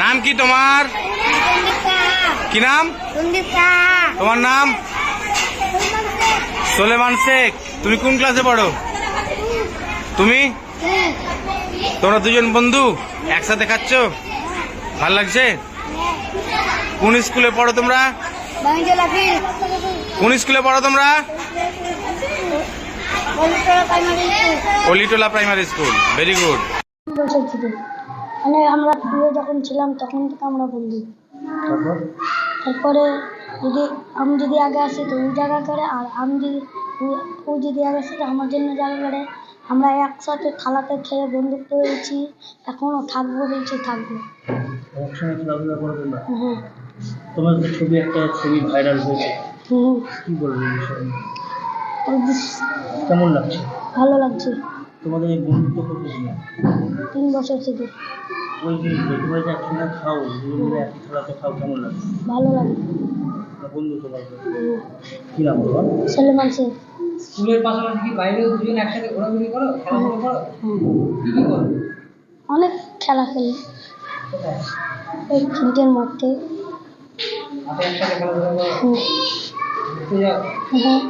নাম কি তোমার? কি নাম? তোমার নাম? সোলেমান শেখ। তুমি কোন ক্লাসে পড়ো? তুমি? তোমরা দুজন বন্ধু একসাথে খাচ্ছ? ভালো লাগছে? কোন স্কুলে পড়ো তোমরা? কোন স্কুলে পড়ো তোমরা? Olitola primary school. Very good মানে আমরা টুয়ে যখন ছিলাম তখন থেকে আমরা বন্ধু তারপরে? যদি আমি যদি আগে আসি তো ওই জায়গা করে আর আমি যদি ও- যদি আগে আসে তো আমার জন্য জায়গা করে। আমরা একসাথে থালাতে খেয়ে বন্ধুত্ব হয়েছি। এখনও থাকব বলছি থাকব। একসঙ্গে খেলাধুলা করে তোমরা ছবি একটা ছবি ভাইরাল হয়েছে। কি বলব কেমন লাগছে? ভালো লাগছে। তোমাদের এই বন্ধুত্ব ছিল তিন বছর থেকে। ওই যে তোমরা যে একসঙ্গে খাও দুজন মিলে একই থালাতে খাও কেমন লাগে? ভালো লাগে। বন্ধু তোমার কি নাম তোমার সলেমান শেখ। স্কুলের পাশাপাশি কি বাইরেও দুজন একসাথে ঘোরাঘুরি করো খেলাধুলা করো? কি কি করো? অনেক খেলা খেলি। ওই ক্রিকেটের মাঠে হাতে একসাথে খেলাধুলা করো। হুম।